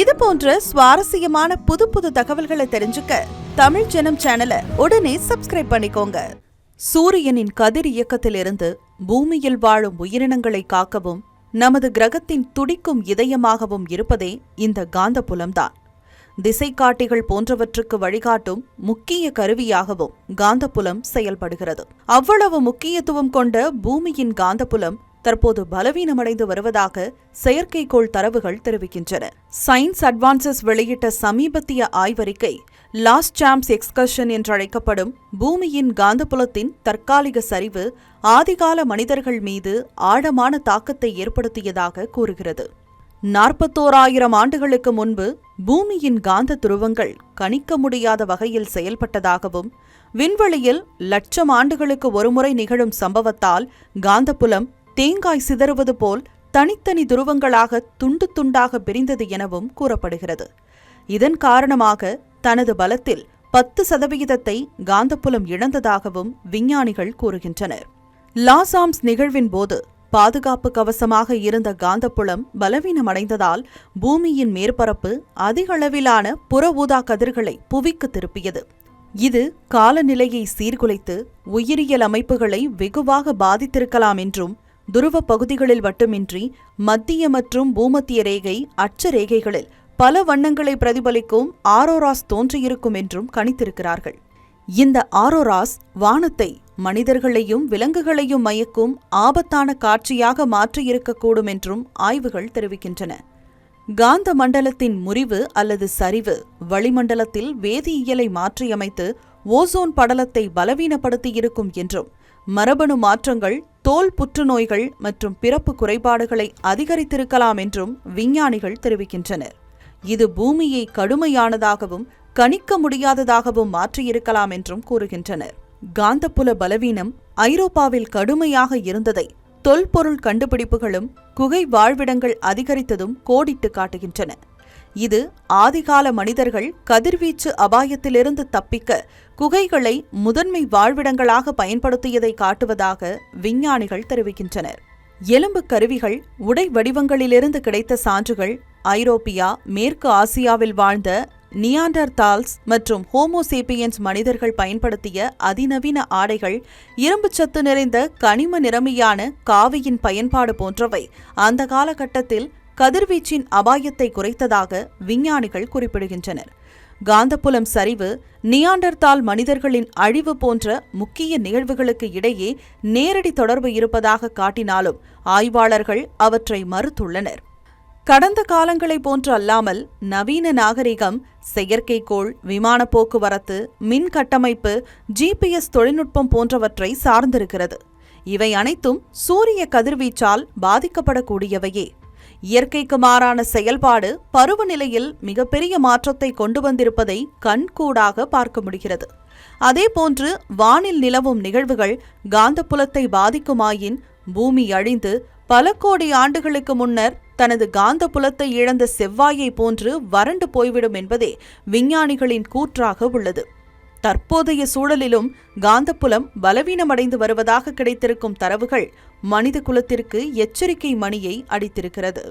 இது போன்ற சுவாரஸ்யமான புது புது தகவல்களை தெரிஞ்சுக்க தமிழ் ஜனம் சேனலை உடனே சப்ஸ்கிரைப் பண்ணிக்கோங்க. சூரியனின் கதிர் இயக்கத்திலிருந்து பூமியில் வாழும் உயிரினங்களை காக்கவும் நமது கிரகத்தின் துடிக்கும் இதயமாகவும் இருப்பதே இந்த காந்தப்புலம்தான். திசைக்காட்டிகள் போன்றவற்றுக்கு வழிகாட்டும் முக்கிய கருவியாகவும் காந்தப்புலம் செயல்படுகிறது. அவ்வளவு முக்கியத்துவம் கொண்ட பூமியின் காந்தப்புலம் தற்போது பலவீனமடைந்து வருவதாக செயற்கைக்கோள் தரவுகள் தெரிவிக்கின்றன. சயின்ஸ் அட்வான்சஸ் வெளியிட்ட சமீபத்திய ஆய்வறிக்கை லாஸ்ட் சாம்ஸ் எக்ஸ்கர்ஷன் என்றழைக்கப்படும் பூமியின் காந்தப்புலத்தின் தற்காலிக சரிவு ஆதிகால மனிதர்கள் மீது ஆழமான தாக்கத்தை ஏற்படுத்தியதாக கூறுகிறது. நாற்பத்தோராயிரம் ஆண்டுகளுக்கு முன்பு பூமியின் காந்த துருவங்கள் கணிக்க முடியாத வகையில் செயல்பட்டதாகவும் விண்வெளியில் லட்சம் ஆண்டுகளுக்கு ஒருமுறை நிகழும் சம்பவத்தால் காந்தப்புலம் தேங்காய் சிதறுவது போல் தனித்தனி துருவங்களாக துண்டு துண்டாக பிரிந்தது எனவும் கூறப்படுகிறது. இதன் காரணமாக தனது பலத்தில் பத்து சதவிகிதத்தை காந்தப்புலம் இழந்ததாகவும் விஞ்ஞானிகள் கூறுகின்றனர். லாசாம்ஸ் நிகழ்வின் போது பாதுகாப்பு கவசமாக இருந்த காந்தப்புலம் பலவீனமடைந்ததால் பூமியின் மேற்பரப்பு அதிக அளவிலான புற ஊதா கதிர்களை புவிக்கு திருப்பியது. இது காலநிலையை சீர்குலைத்து உயிரியல் அமைப்புகளை வெகுவாக பாதித்திருக்கலாம் என்றும் துருவ பகுதிகளில் மட்டுமின்றி மத்திய மற்றும் பூமத்திய ரேகை அச்ச ரேகைகளில் பல வண்ணங்களை பிரதிபலிக்கும் ஆரோராஸ் தோன்றியிருக்கும் என்றும் கணித்திருக்கிறார்கள். இந்த ஆரோராஸ் வானத்தை மனிதர்களையும் விலங்குகளையும் மயக்கும் ஆபத்தான காட்சியாக மாற்றியிருக்கக்கூடும் என்றும் ஆய்வுகள் தெரிவிக்கின்றன. காந்த மண்டலத்தின் முறிவு அல்லது சரிவு வளிமண்டலத்தில் வேதியியலை மாற்றியமைத்து ஓசோன் படலத்தை பலவீனப்படுத்தியிருக்கும் என்றும் மரபணு மாற்றங்கள் தோல் புற்றுநோய்கள் மற்றும் பிறப்பு குறைபாடுகளை அதிகரித்திருக்கலாம் என்றும் விஞ்ஞானிகள் தெரிவிக்கின்றனர். இது பூமியை கடுமையானதாகவும் கணிக்க முடியாததாகவும் மாற்றியிருக்கலாம் என்றும் கூறுகின்றனர். காந்தப்புல பலவீனம் ஐரோப்பாவில் கடுமையாக இருந்ததை தொல்பொருள் கண்டுபிடிப்புகளும் குகை வாழ்விடங்கள் அதிகரித்ததும் கோடிட்டு காட்டுகின்றன. இது ஆதிகால மனிதர்கள் கதிர்வீச்சு அபாயத்திலிருந்து தப்பிக்க குகைகளை முதன்மை வாழ்விடங்களாக பயன்படுத்தியதை காட்டுவதாக விஞ்ஞானிகள் தெரிவிக்கின்றனர். எலும்பு கருவிகள் உடை வடிவங்களிலிருந்து கிடைத்த சான்றுகள் ஐரோப்பியா மேற்கு ஆசியாவில் வாழ்ந்த நியாண்டர்தால்ஸ் மற்றும் ஹோமோசேபியன்ஸ் மனிதர்கள் பயன்படுத்திய அதிநவீன ஆடைகள் இரும்புச்சத்து நிறைந்த கனிம நிறமியான காவியின் பயன்பாடு போன்றவை அந்த காலகட்டத்தில் கதிர்வீச்சின் அபாயத்தை குறைத்ததாக விஞ்ஞானிகள் குறிப்பிடுகின்றனர். காந்தப்புலம் சரிவு நியாண்டர்தால் மனிதர்களின் அழிவு போன்ற முக்கிய நிகழ்வுகளுக்கு இடையே நேரடி தொடர்பு இருப்பதாக காட்டினாலும் ஆய்வாளர்கள் அவற்றை மறுத்துள்ளனர். கடந்த காலங்களைப் போன்று அல்லாமல் நவீன நாகரிகம் செயற்கைக்கோள் விமான போக்குவரத்து மின் கட்டமைப்பு ஜிபிஎஸ் தொழில்நுட்பம் போன்றவற்றை சார்ந்திருக்கிறது. இவை அனைத்தும் சூரிய கதிர்வீச்சால் பாதிக்கப்படக்கூடியவையே. இயற்கைக்கு மாறான செயல்பாடு பருவநிலையில் மிகப்பெரிய மாற்றத்தை கொண்டு வந்திருப்பதை கண்கூடாக பார்க்க முடிகிறது. அதேபோன்று வானில் நிலவும் நிகழ்வுகள் காந்தப்புலத்தை பாதிக்குமாயின் பூமி அழிந்து பல கோடி ஆண்டுகளுக்கு முன்னர் தனது காந்த புலத்தை இழந்த செவ்வாயை போன்று வறண்டு போய்விடும் என்பதே விஞ்ஞானிகளின் கூற்றாக உள்ளது. தற்போதைய சூழலிலும் காந்தப்புலம் பலவீனமடைந்து வருவதாக கிடைத்திருக்கும் தரவுகள் மனித குலத்திற்கு எச்சரிக்கை மணியை அடித்திருக்கிறது.